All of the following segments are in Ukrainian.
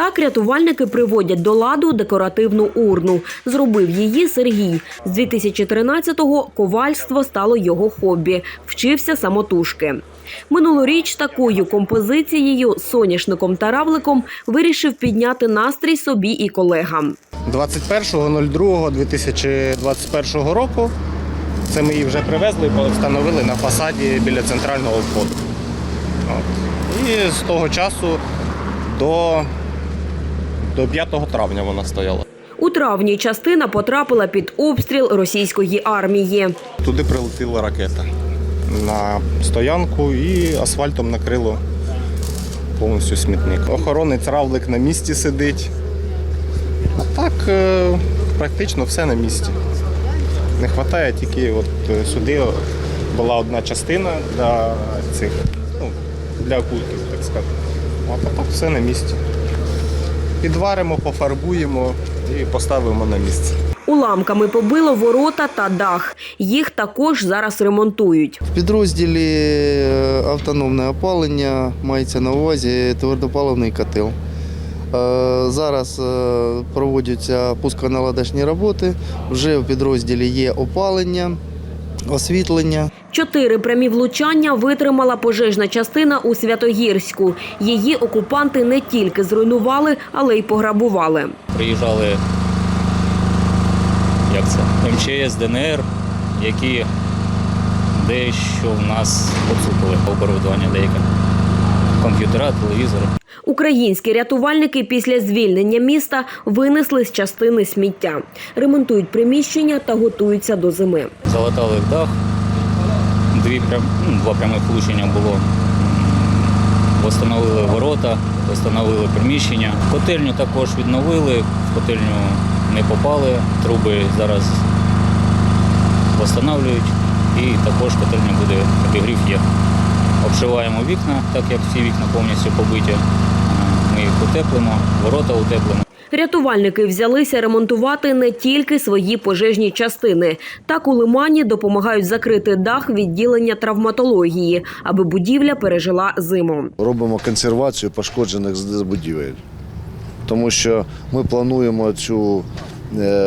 Так рятувальники приводять до ладу декоративну урну. Зробив її Сергій. З 2013-го ковальство стало його хобі. Вчився самотужки. Минулоріч такою композицією, соняшником та равликом вирішив підняти настрій собі і колегам. 21.02.2021 року це ми її вже привезли і встановили на фасаді біля центрального входу. От. І з того часу до, до 5 травня вона стояла. У травні частина потрапила під обстріл російської армії. Туди прилетіла ракета на стоянку і асфальтом накрило повністю смітник. Охоронець равлик на місці сидить. А так е, практично все на місці. Не вистачає тільки от е, сюди була одна частина для цих, ну, для кульків, так сказати. А так все на місці. Підваримо, пофарбуємо і поставимо на місце. Уламками побило ворота та дах. Їх також зараз ремонтують. В підрозділі е, автономне опалення мається на увазі твердопаливний котел. Е, Зараз е, проводяться пусконаладочні роботи. Вже в підрозділі є опалення, освітлення. Чотири прямі влучання витримала пожежна частина у Святогірську. Її окупанти не тільки зруйнували, але й пограбували. приїжджали як це, МЧС, ДНР, які дещо в нас поцупили оборудування деяке. Комп'ютера, телевізори. Українські рятувальники після звільнення міста винесли з частини сміття, ремонтують приміщення та готуються до зими. Залатали дах, дві ну, два прямих влучення було. Встановили ворота, встановили приміщення. Котельню також відновили, в котельню не попали, труби зараз встановлюють і також котельня буде обігрів є. Обшиваємо вікна, так як всі вікна повністю побиті. Е, Ми їх утеплимо, ворота утеплимо. Рятувальники взялися ремонтувати не тільки свої пожежні частини. Так у Лимані допомагають закрити дах відділення травматології, аби будівля пережила зиму. робимо консервацію пошкоджених з- будівель. Тому що ми плануємо цю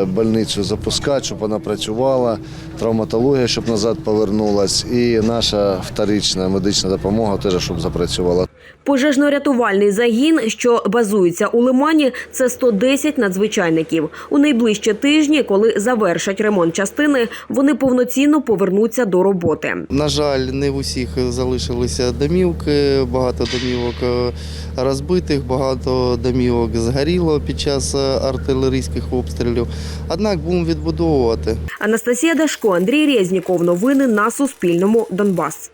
больницю запускати, щоб вона працювала, травматологія, щоб назад повернулась, і наша вторична медична допомога теж щоб запрацювала. Пожежно-рятувальний загін, що базується у Лимані, це 110 надзвичайників. У найближчі тижні, коли завершать ремонт частини, вони повноцінно повернуться до роботи. На жаль, не в усіх залишилися домівки, багато домівок е, розбитих, багато домівок згоріло під час е, артилерійських обстрілів. Однак будемо відбудовувати. Анастасія Дашко, Андрій Резніков. Новини на Суспільному. Донбас.